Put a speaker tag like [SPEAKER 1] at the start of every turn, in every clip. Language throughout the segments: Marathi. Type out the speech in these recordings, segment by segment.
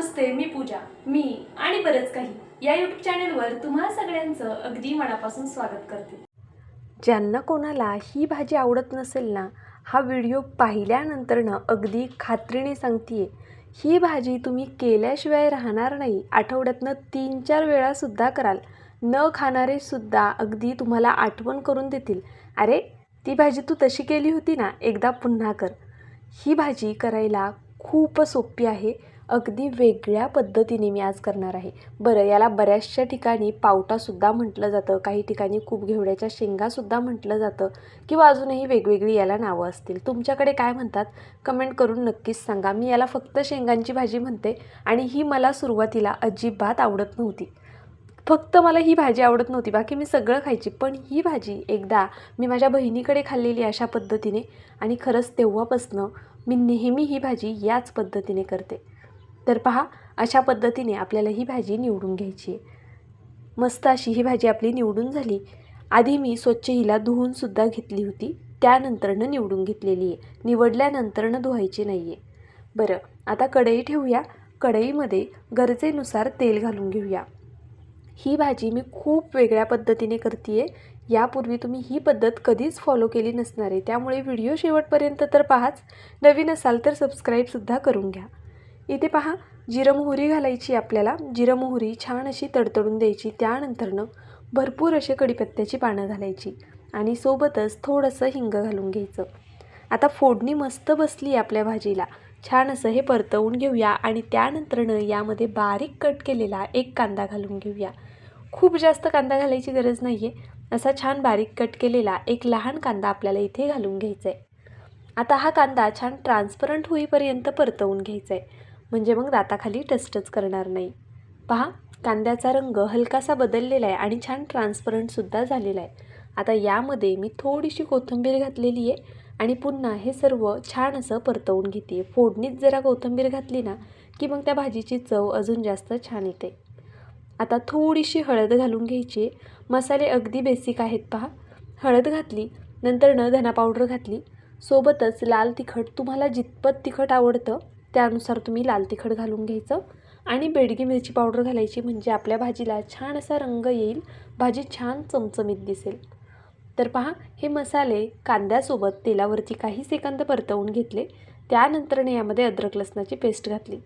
[SPEAKER 1] नमस्ते मी पूजा मी आणि बरंच काही. या यूट्यूब चॅनलवर तुम्हा सगळ्यांचं अगदी मनापासून स्वागत करते.
[SPEAKER 2] ज्यांना कोणाला ही भाजी आवडत नसेल ना हा व्हिडिओ पाहिल्यानंतरनं अगदी खात्रीने सांगते ही भाजी तुम्ही केल्याशिवाय राहणार नाही. आठवड्यातनं तीन चार वेळासुद्धा कराल. न खाणारे सुद्धा अगदी तुम्हाला आठवण करून देतील. अरे ती भाजी तू तशी केली होती ना एकदा पुन्हा कर. ही भाजी करायला खूप सोपी आहे. अगदी वेगळ्या पद्धतीने मी आज करणार आहे. बरं याला बऱ्याचशा ठिकाणी पावटासुद्धा म्हटलं जातं काही ठिकाणी खूप घेवड्याच्या शेंगासुद्धा म्हटलं जातं किंवा अजूनही वेगवेगळी याला नावं असतील. तुमच्याकडे काय म्हणतात? कमेंट करून नक्कीच सांगा. मी याला फक्त शेंगांची भाजी म्हणते आणि ही मला सुरुवातीला अजिबात आवडत नव्हती. फक्त मला ही भाजी आवडत नव्हती. बाकी मी सगळं खायची. पण ही भाजी एकदा मी माझ्या बहिणीकडे खाल्लेली अशा पद्धतीने आणि खरंच तेव्हापासनं मी नेहमी ही भाजी याच पद्धतीने करते. तर पहा अशा पद्धतीने आपल्याला ही भाजी निवडून घ्यायची. आहे मस्त अशी ही भाजी आपली निवडून झाली. आधी मी स्वच्छ हिला धुवूनसुद्धा घेतली होती. त्यानंतरनं निवडून घेतलेली आहे. निवडल्यानंतरनं धुवायची नाही आहे बरं आता कढई ठेवूया. कढईमध्ये गरजेनुसार तेल घालून घेऊया. ही भाजी मी खूप वेगळ्या पद्धतीने करते आहे यापूर्वी तुम्ही ही पद्धत कधीच फॉलो केली नसणार आहे. त्यामुळे व्हिडिओ शेवटपर्यंत तर पाहाच. नवीन असाल तर सबस्क्राईबसुद्धा करून घ्या. इथे पहा जिरं मोहरी घालायची आपल्याला. जिरं मोहरी छान अशी तडतडून द्यायची. त्यानंतरनं भरपूर असे कडीपत्त्याची पानं घालायची आणि सोबतच थोडंसं हिंग घालून घ्यायचं. आता फोडणी मस्त बसली आपल्या भाजीला. छान असं हे परतवून घेऊया आणि त्यानंतरनं यामध्ये बारीक कट केलेला एक कांदा घालून घेऊया. खूप जास्त कांदा घालायची गरज नाही आहे असा छान बारीक कट केलेला एक लहान कांदा आपल्याला इथे घालून घ्यायचा आहे आता हा कांदा छान ट्रान्सपरंट होईपर्यंत परतवून घ्यायचा आहे म्हणजे मग दाताखाली टचटच करणार नाही. पहा कांद्याचा रंग हलकासा बदललेला आहे आणि छान ट्रान्सपरंटसुद्धा झालेला आहे. आता यामध्ये मी थोडीशी कोथिंबीर घातलेली आहे आणि पुन्हा हे सर्व छान असं परतवून घेते फोडणीत जरा कोथिंबीर घातली ना की मग त्या भाजीची चव अजून जास्त छान येते. आता थोडीशी हळद घालून घ्यायची मसाले अगदी बेसिक आहेत पहा. हळद घातली नंतर न धना पावडर घातली. सोबतच लाल तिखट तुम्हाला जितपत तिखट आवडतं त्यानुसार तुम्ही लाल तिखट घालून घ्यायचं आणि बेडगी मिरची पावडर घालायची म्हणजे आपल्या भाजीला छान असा रंग येईल भाजी छान चमचमीत दिसेल. तर पहा हे मसाले कांद्यासोबत तेलावरती काही सेकंद परतवून घेतले. त्यानंतरने यामध्ये अद्रक लसणाची पेस्ट घातली.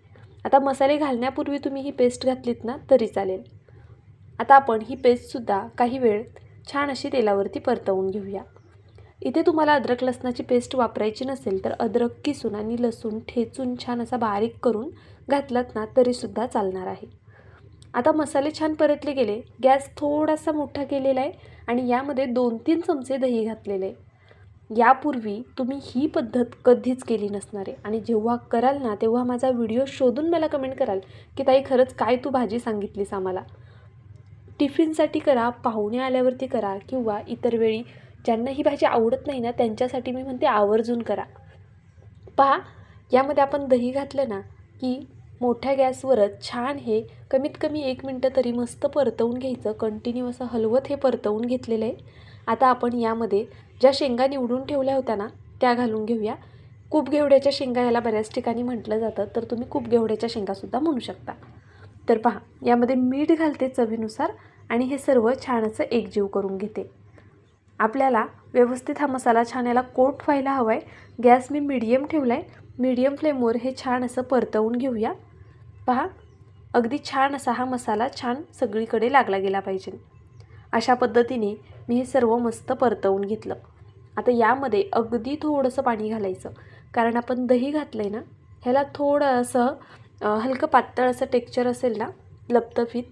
[SPEAKER 2] आता मसाले घालण्यापूर्वी तुम्ही ही पेस्ट घातलीत ना तरी चालेल. आता आपण ही पेस्टसुद्धा काही वेळ छान अशी तेलावरती परतवून घेऊया. इथे तुम्हाला अद्रक लसणाची पेस्ट वापरायची नसेल तर अद्रक किसून आणि लसूण ठेचून छान असा बारीक करून घातलात ना तरीसुद्धा चालणार आहे. आता मसाले छान परतले गेले. गॅस थोडासा मोठा केलेला आहे आणि यामध्ये दोन तीन चमचे दही घातलेले आहे. यापूर्वी तुम्ही ही पद्धत कधीच केली नसणार आहे आणि जेव्हा कराल ना तेव्हा माझा व्हिडिओ शोधून मला कमेंट कराल की ताई खरंच काय तू भाजी सांगितलीस आम्हाला? टिफिनसाठी करा पाहुणे आल्यावरती करा किंवा इतर वेळी ज्यांना ही भाजी आवडत नाही ना त्यांच्यासाठी मी म्हणते आवर्जून करा. पहा यामध्ये आपण दही घातलं ना की मोठ्या गॅसवरच छान हे कमीत कमी एक मिनटं तरी मस्त परतवून घ्यायचं. कंटिन्यू असं हलवत हे परतवून घेतलेलं आहे. आता आपण यामध्ये ज्या शेंगा निवडून ठेवल्या होत्या ना त्या घालून घेऊया. खूप घेवड्याच्या शेंगा याला बऱ्याच ठिकाणी म्हटलं जातं तर तुम्ही खूप घेवड्याच्या शेंगासुद्धा म्हणू शकता. तर पहा यामध्ये मीठ घालते चवीनुसार आणि हे सर्व छान असं एकजीव करून घेते. आपल्याला व्यवस्थित हा मसाला छान याला कोट व्हायला हवा आहे गॅस मी मीडियम ठेवला आहे मीडियम फ्लेमवर हे छान असं परतवून घेऊया. पहा अगदी छान असा हा मसाला छान सगळीकडे लागला गेला पाहिजे. अशा पद्धतीने मी हे सर्व मस्त परतवून घेतलं. आता यामध्ये अगदी थोडंसं पाणी घालायचं. कारण आपण दही घातलं आहे ना ह्याला थोडं असं हलकं पातळ असं टेक्चर असेल ना लपतफीत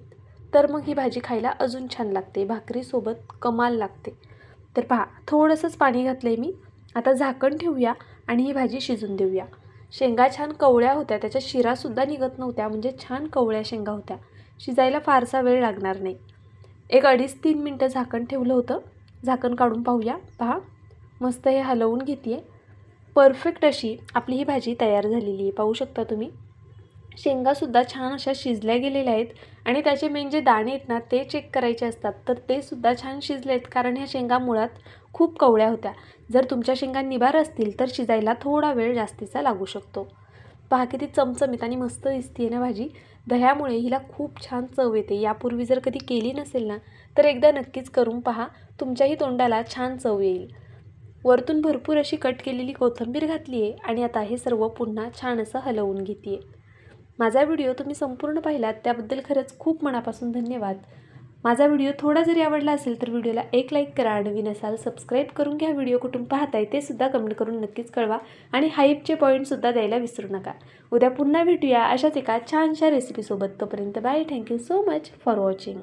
[SPEAKER 2] तर मग ही भाजी खायला अजून छान लागते. भाकरीसोबत कमाल लागते. तर पहा थोडंसंच पाणी घातलं आहे मी. आता झाकण ठेवूया आणि ही भाजी शिजून देऊया. शेंगा छान कवळ्या होत्या त्याच्या शिरासुद्धा निघत नव्हत्या म्हणजे छान कवळ्या शेंगा होत्या. शिजायला फारसा वेळ लागणार नाही. एक अडीच तीन मिनटं झाकण ठेवलं होतं. झाकण काढून पाहूया. पहा मस्त हे हलवून घेते परफेक्ट अशी आपली ही भाजी तयार झालेली आहे. पाहू शकता तुम्ही? शेंगासुद्धा छान अशा शिजल्या गेलेल्या आहेत. आणि त्याचे मेन जे दाणे आहेत ना ते चेक करायचे असतात. तर ते सुद्धा छान शिजले आहेत. कारण ह्या शेंगा मुळात खूप कवळ्या होत्या. जर तुमच्या शेंगा निबार असतील तर शिजायला थोडा वेळ जास्तीचा लागू शकतो. पहा किती चमचमीत आणि मस्त दिसते ना भाजी. दह्यामुळे हिला खूप छान चव येते. यापूर्वी जर कधी केली नसेल ना तर एकदा नक्कीच करून पहा. तुमच्याही तोंडाला छान चव येईल. वरतून भरपूर अशी कट केलेली कोथिंबीर घातली आहे आणि आता हे सर्व पुन्हा छान असं हलवून घेते आहे माझा व्हिडिओ तुम्ही संपूर्ण पाहिलात त्याबद्दल खरंच खूप मनापासून धन्यवाद. माझा व्हिडिओ थोडा जरी आवडला असेल तर व्हिडिओला एक लाईक करा नवीन असाल सबस्क्राईब करून घ्या. व्हिडिओ कुठून पाहताय ते सुद्धा कमेंट करून नक्कीच कळवा आणि हाईपचे पॉईंटसुद्धा द्यायला विसरू नका. उद्या पुन्हा भेटूया अशाच एका छानशा रेसिपीसोबत तोपर्यंत bye thank you so much for watching